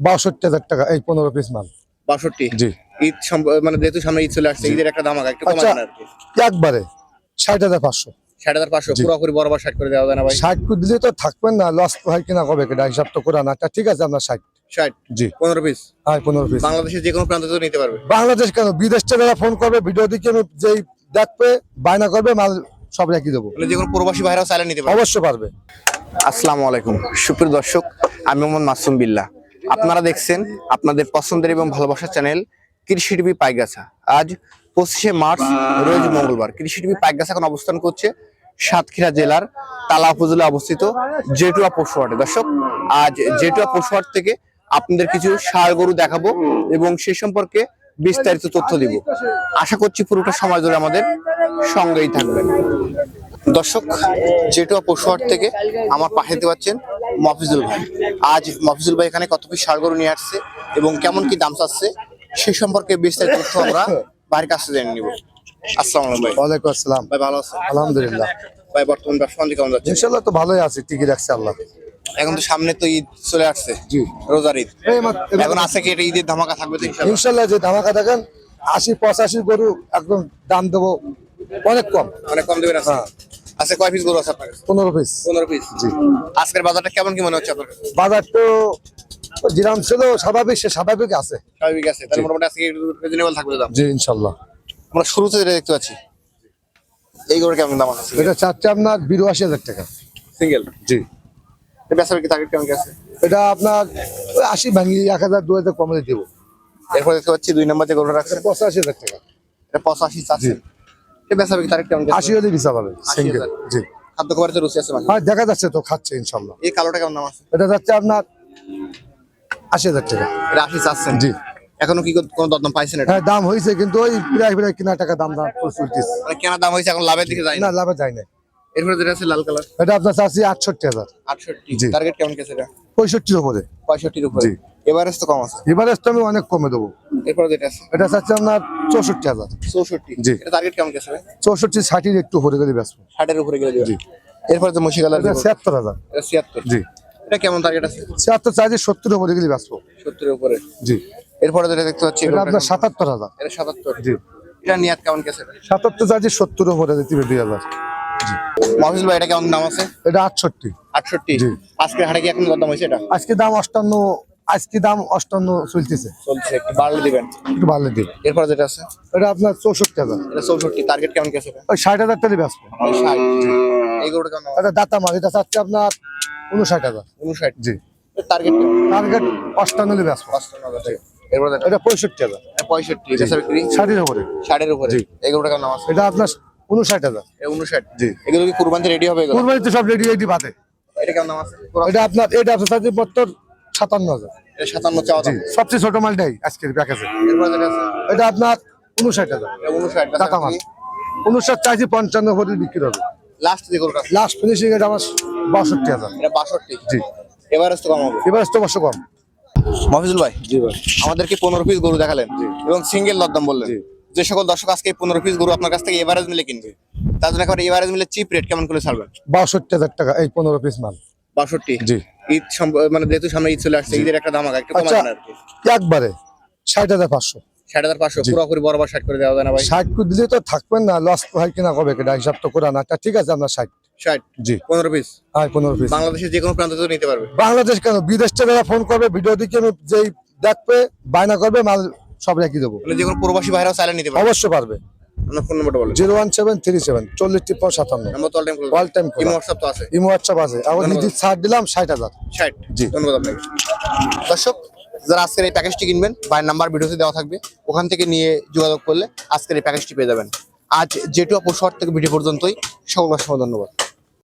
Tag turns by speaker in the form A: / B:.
A: বাষট্টি হাজার টাকা এই পনেরো পিস মাল।
B: বাষট্টি?
A: জি।
B: ঈদ মানে যেহেতু সামনে ঈদ চলে আসছে ঈদের একটা ধামাকা একটু
A: আচ্ছা।
B: কমাবেন আর কি।
A: একবারে ষাট হাজার পাঁচশো।
B: ষাট হাজার পাঁচশো
A: জি।
B: পুরোপুরি বরাবর ষাট করে দেওয়া যায় না ভাই?
A: ষাট করে দিলে তো থাকবেন না লস হয় কিনা কবে কেটা হিসাব তো করে না ঠিক আছে আপনার ষাট।
B: ষাট?
A: জি।
B: পনেরো পিস
A: হ্যাঁ পনেরো পিস
B: বাংলাদেশের যে কোনো প্রান্ত থেকে নিতে পারবে।
A: বাংলাদেশ কেন? বিদেশ থেকে যারা ফোন করবে ভিডিও দিকে আমি যেই দেখবে বায়না করবে মাল সব রেখে দেবো।
B: মানে যে কোনো প্রবাসী ভাইরাও চাইলে নিতে পারবে।
A: অবশ্যই পারবে।
B: আসসালামু আলাইকুম। সুপ্রিয় দর্শক আমি মোহাম্মদ মাসুম বিল্লাহ। আপনারা দেখছেন আপনাদের পছন্দের এবং ভালোবাসার চ্যানেল কৃষি টিভি পাইগাছা। আজ পঁচিশে মার্চ, রোজ মঙ্গলবার। কৃষি টিভি পাইগাছা এখন অবস্থান করছে সাতক্ষীরা জেলার তালা উপজেলা অবস্থিত জেটুয়া পশুহাটে দর্শক, আজ জেটুয়া পশুহাট থেকে আপনাদের কিছু ষাড় গরু দেখাবো এবং সে সম্পর্কে বিস্তারিত তথ্য দিব। আশা করছি পুরোটা সময় ধরে আমাদের সঙ্গেই থাকবেন। দর্শক, জেটুয়া পশুহাট থেকে আমার পাশে দেখতে পাচ্ছেন মফিজুল ভাই। আজ মফিজুল ভাই এখানে কত পিস ষাড় গরু নিয়ে আসছে এবং কেমন কি দাম চাচ্ছে সে সম্পর্কে বিস্তারিত তথ্য আমরা ভাইয়ের কাছে জেনে নিব। আসসালামু আলাইকুম
A: ওয়ালাইকুম আসসালাম।
B: ভাই ভালো আছেন?
A: আলহামদুলিল্লাহ।
B: ভাই বর্তমান ব্যবসা কেমন যাচ্ছে?
A: ইনশাল্লাহ তো ভালোই আছে টিকি রাখছে আল্লাহ।
B: এখন তো সামনে তো ঈদ চলে আসছে।
A: জি।
B: রোজার ঈদ। এখন আছে কি এটা ঈদের ধামাকা থাকবে তো ইনশাআল্লাহ?
A: ইনশাল্লাহ যে ধামাকা দেখেন আশি পঁচাশি গরু একদম দাম দেবো অনেক কম।
B: অনেক কম দেবেন
A: হ্যাঁ।
B: আচ্ছা কয় পিস গরু আছে আপনার কাছে?
A: পনেরো পিস
B: পনেরো পিস
A: জি।
B: আজকের বাজারটা কেমন কি মনে হচ্ছে আপনার? কাছে?
A: বাজার তো জিরাম ছিল স্বাভাবিক সে স্বাভাবিক আছে।
B: স্বাভাবিক আছে তাহলে মোটামুটি আজকে রিজনেবল থাকবে দাম।
A: জি ইনশাল্লাহ।
B: আমরা শুরুতে যেটা দেখতে পাচ্ছি এই গরুর কেমন দাম আছে?
A: এটা চারটে আপনার বিরাশি হাজার টাকা।
B: সিঙ্গেল
A: জি।
B: বেচার কি টার্গেট কেমন আছে?
A: এটা আপনার আশি ভাঙি এক হাজার দু হাজার কমে দেবো।
B: এরপর দেখতে পাচ্ছি দুই নম্বর যে গরুটা রাখছে
A: পঁচাশি হাজার টাকা।
B: এটা পঁচাশি চাচ্ছে এটা বেচার কি কেমন
A: আশি হাজার বিচার পাবে সিঙ্গেল জি।
B: খাদ্য খাবারের তো রুচি আছে মানে
A: হ্যাঁ দেখা যাচ্ছে তো খাচ্ছে ইনশাল্লাহ।
B: এই কালোটা কেমন দাম আছে?
A: এটা যাচ্ছে আপনার আশি হাজার টাকা।
B: এটা আশি চাচ্ছেন?
A: জি।
B: এখনও কি কোনো দরদাম পাইছেন এটা?
A: হ্যাঁ দাম হয়েছে কিন্তু ওই প্রায় প্রায় কিনা টাকা দাম দাম চলতেছে
B: মানে কেনা দাম হয়েছে এখন লাভের দিকে যায়
A: না লাভে যায় না
B: এরপরে যেটা আছে লাল কালার?
A: এটা আপনার চাচ্ছি আটষট্টি হাজার।
B: আটষট্টি। টার্গেট কেমন এটা?
A: পঁয়ষট্টির উপরে।
B: পঁয়ষট্টির উপরে।
A: জি।
B: এভারেজ তো কম আছে।
A: তো আমি অনেক কমে দেবো।
B: এরপরে যেটা আছে?
A: এটা চাচ্ছি আপনার চৌষট্টি হাজার।
B: চৌষট্টি।
A: জি।
B: টার্গেট কেমন গেছে
A: চৌষট্টি ষাটির একটু উপরে গেলে ব্যস্ত।
B: ষাটের উপরে গেলে
A: জি।
B: এরপরে তো মুশি কালার
A: ছিয়াত্তর হাজার।
B: ছিয়াত্তর।
A: জি।
B: এটা কেমন টার্গেট আছে?
A: ছিয়াত্তর চাইছি সত্তর উপরে গেলে ব্যস্ত।
B: সত্তরের উপরে।
A: জি।
B: এরপরে যেটা দেখতে পাচ্ছি
A: এটা আপনার সাতাত্তর হাজার।
B: এটা সাতাত্তর।
A: জি।
B: এটা নিয়াত কেমন গেছে?
A: সাতাত্তর চাইছি সত্তর উপরে দিতে দুই হাজার।
B: মহাফিজ ভাই এটা কেমন দাম আছে?
A: এটা আটষট্টি।
B: আটষট্টি। আজকে হাটে কি এখন দাম হয়েছে এটা?
A: আজকে দাম অষ্টান্ন আজকে দাম অষ্টান্ন চলতেছে।
B: চলছে একটু বাড়লে দিবেন।
A: একটু
B: এরপর যেটা আছে?
A: এটা আপনার চৌষট্টি হাজার।
B: এটা চৌষট্টি টার্গেট কেমন গেছে?
A: ওই ষাট হাজার টাকা ব্যস্ত
B: ওই ষাট। এই গরুটা কেমন
A: এটা দাতা মাল এটা চাচ্ছে আপনার উনষাট হাজার।
B: উনষাট?
A: জি।
B: টার্গেট
A: টার্গেট অষ্টান্ন
B: পঁচপান্ন হাজার। এরপর
A: এটা পঁয়ষট্টি হাজার।
B: পঁয়ষট্টি
A: ষাটের উপরে।
B: ষাটের উপরে।
A: জি।
B: এই গরুটা কেমন আছে?
A: এটা আপনার উনষাট হাজার।
B: এটা উনষাট।
A: জি।
B: এগুলো কি কুরবানিতে রেডি হবে
A: সব রেডি রেডি
B: এটা কেমন আছে?
A: এটা আপনার এটা আপনার সাতান্ন হাজার।
B: সাতান্ন চাওয়া দাম।
A: সবচেয়ে ছোট মালটাই আজকের প্যাকেজে। এটা আপনার উনষাট হাজার। টাকা মাল। উনষাট চাইছি পঞ্চান্ন ভরি বিক্রি হবে।
B: লাস্ট
A: লাস্ট ফিনিশিং এটা আমার বাষট্টি হাজার।
B: এটা বাষট্টি।
A: জি।
B: তো কম হবে।
A: তো বর্ষ কম।
B: মফিজুল ভাই
A: জি ভাই।
B: আমাদেরকে পনেরো পিস গরু দেখালেন? এবং সিঙ্গেল দরদাম বললেন। যে সকল দর্শক আজকে পনেরো পিস গরু আপনার কাছ থেকে এভারেজ মিলে কিনবে। তার জন্য এভারেজ মিলে চিপ রেট কেমন করে ছাড়বেন?
A: বাষট্টি হাজার টাকা এই পনেরো পিস মাল।
B: বাষট্টি।
A: জি।
B: ঈদ মানে যেহেতু সামনে ঈদ চলে আসছে ঈদের একটা ধামাকা একটু
A: আচ্ছা
B: কমাবেন আর কি।
A: একবারে ষাট হাজার পাঁচশো।
B: ষাট হাজার পাঁচশো
A: জি।
B: পুরোপুরি বরাবর ষাট করে দেওয়া যায় না ভাই।
A: ষাট করে দিলে তো থাকবেন না লস হয় কিনা কবে কেটা হিসাব তো করে না। ঠিক আছে আপনার ষাট।
B: ষাট
A: জি।
B: পনেরো পিস
A: হ্যাঁ পনেরো পিস
B: বাংলাদেশের যে কোনো প্রান্ত থেকে নিতে পারবে।
A: বাংলাদেশ কেন? বিদেশ থেকে ফোন করবে ভিডিও দিকে যেই দেখবে বায়না করবে মাল সব রেখে দেবো।
B: মানে যে কোনো প্রবাসী ভাইরাও চাইলে নিতে পারবে।
A: অবশ্যই পারবে।
B: আপনার ফোন নম্বরটা বলেন।
A: Zero one seven three seven চল্লিশ টিপ্পন সাতান্ন
B: নাম্বার তো all time
A: all time
B: imo WhatsApp তো আছে।
A: ইমো হোয়াটসঅ্যাপ আছে। ছাড় দিলাম ষাট হাজার।
B: ষাট।
A: জি।
B: ধন্যবাদ আপনাকে। দর্শক যারা আজকের এই প্যাকেজটি কিনবেন নাম্বার ভিডিওতে দেওয়া থাকবে। ওখান থেকে নিয়ে যোগাযোগ করলে আজকের এই প্যাকেজটি পেয়ে যাবেন। আজ জেটুয়া শহর থেকে ভিডিও পর্যন্তই। সকল অসংখ্য ধন্যবাদ।